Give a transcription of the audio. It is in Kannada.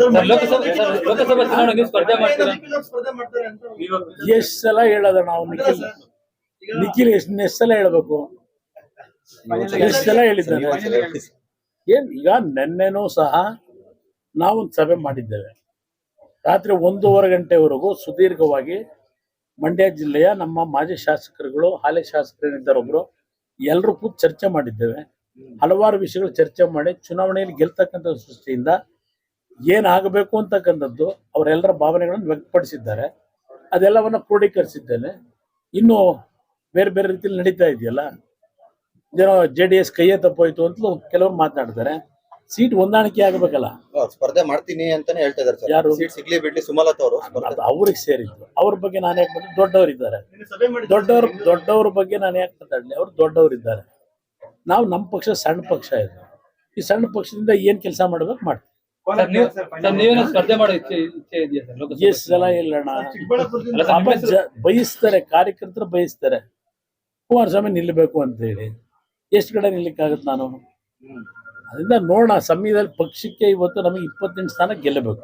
ಲೋಕಸಭಾ ಚುನಾವಣೆಗೆ ಸ್ಪರ್ಧೆ ಮಾಡ್ತೀರಾ? ಸ್ಪರ್ಧೆ ಮಾಡ್ತಾರೆ ಅಂತ ಎಷ್ಟ್ ಸಲ ಹೇಳೋದ ನಾವು ನಿಖಿಲ್? ನಿಖಿಲ್ ಎಷ್ಟ್ ಎಷ್ಟ್ ಸಲ ಹೇಳ್ಬೇಕು? ಎಷ್ಟ್ ಸಲ ಹೇಳಿದ್ದಾನೆ? ಏನ್ ಈಗ ನಿನ್ನೆನೂ ಸಹ ನಾವೊಂದು ಸಭೆ ಮಾಡಿದ್ದೇವೆ. ರಾತ್ರಿ ಒಂದೂವರೆ ಗಂಟೆವರೆಗೂ ಸುದೀರ್ಘವಾಗಿ ಮಂಡ್ಯ ಜಿಲ್ಲೆಯ ನಮ್ಮ ಮಾಜಿ ಶಾಸಕರುಗಳು ಹಾಲಿ ಶಾಸಕರೇನಿದ್ದಾರೊಬ್ರು ಎಲ್ಲರೂ ಕೂತ್ ಚರ್ಚೆ ಮಾಡಿದ್ದೇವೆ. ಹಲವಾರು ವಿಷಯಗಳು ಚರ್ಚೆ ಮಾಡಿ ಚುನಾವಣೆಯಲ್ಲಿ ಗೆಲ್ತಕ್ಕಂಥ ಸೃಷ್ಟಿಯಿಂದ ಏನಾಗಬೇಕು ಅಂತಕ್ಕಂಥದ್ದು ಅವರೆಲ್ಲರ ಭಾವನೆಗಳನ್ನು ವ್ಯಕ್ತಪಡಿಸಿದ್ದಾರೆ. ಅದೆಲ್ಲವನ್ನು ಕ್ರೋಢೀಕರಿಸಿದ್ದೇನೆ ಇನ್ನು ಬೇರೆ ಬೇರೆ ರೀತಿಯಲ್ಲಿ ನಡೀತಾ ಇದೆಯಲ್ಲ? ಏನೋ ಜೆ ಡಿ ಎಸ್ ಕೈಯೇ ತಪ್ಪೋಯ್ತು ಅಂತಲೂ ಕೆಲವರು ಮಾತನಾಡ್ತಾರೆ ಸೀಟ್ ಹೊಂದಾಣಿಕೆ ಆಗಬೇಕಲ್ಲ? ಸ್ಪರ್ಧೆ ಮಾಡ್ತೀನಿ ಅಂತಾನೆ ಹೇಳ್ತಾ ಇದಾರೆ ಯಾರು? ಸೀಟ್ ಸಿಗ್ಲಿ ಬಿಡ್ಲಿ ಸುಮಲತಾ ಅವರು ಅವ್ರಿಗೆ ಸೇರಿದ್ದು. ಅವ್ರ ಬಗ್ಗೆ ನಾನು ಯಾಕೆ ಬಂದ್ರೆ ದೊಡ್ಡವರಿದ್ದಾರೆ. ದೊಡ್ಡವ್ರ ದೊಡ್ಡವ್ರ ಬಗ್ಗೆ ನಾನು ಯಾಕೆ ಮಾತಾಡಲಿ ಅವ್ರು ದೊಡ್ಡವರಿದ್ದಾರೆ. ನಾವು ನಮ್ಮ ಪಕ್ಷ ಸಣ್ಣ ಪಕ್ಷ ಇದು. ಈ ಸಣ್ಣ ಪಕ್ಷದಿಂದ ಏನ್ ಕೆಲಸ ಮಾಡ್ಬೇಕು ಮಾಡ್ತೀವಿ. ಸರ್ ನೀವು ಸರ್ ನೀವೇನೋ ಸ್ಪರ್ಧೆ ಮಾಡೋ ಇಚ್ಛೆ ಇಚ್ಛೆ ಇದೆಯಾ ಸರ್ ಲೋಕಸಭಾ? ಎಷ್ಟು ಸಲ ಇಲ್ಲಣ್ಣ ಚಿಕ್ಕಬಳ್ಳಾಪುರದಿಂದ ಅಲ್ಲ ಸರ್, ಪಾಪ ನಿಮ್ಮ ಹೆಸರು- ಜ- ಬಯಸ್ತಾರೆ ಕಾರ್ಯಕರ್ತರು ಬಯಸ್ತಾರೆ. ಕುಮಾರಸ್ವಾಮಿ ನಿಲ್ಲಬೇಕು ಅಂತ ಹೇಳಿ. ಎಷ್ಟು ಕಡೆ ನಿಲ್ಲಕ್ಕಾಗತ್ತೆ ನಾನು? ಅದರಿಂದ ನೋಡೋಣ ಸಮಯದಲ್ಲಿ ಪಕ್ಷಕ್ಕೆ ಇವತ್ತು ನಮಗೆ ಇಪ್ಪತ್ತೆಂಟು ಸ್ಥಾನ ಗೆಲ್ಲಬೇಕು.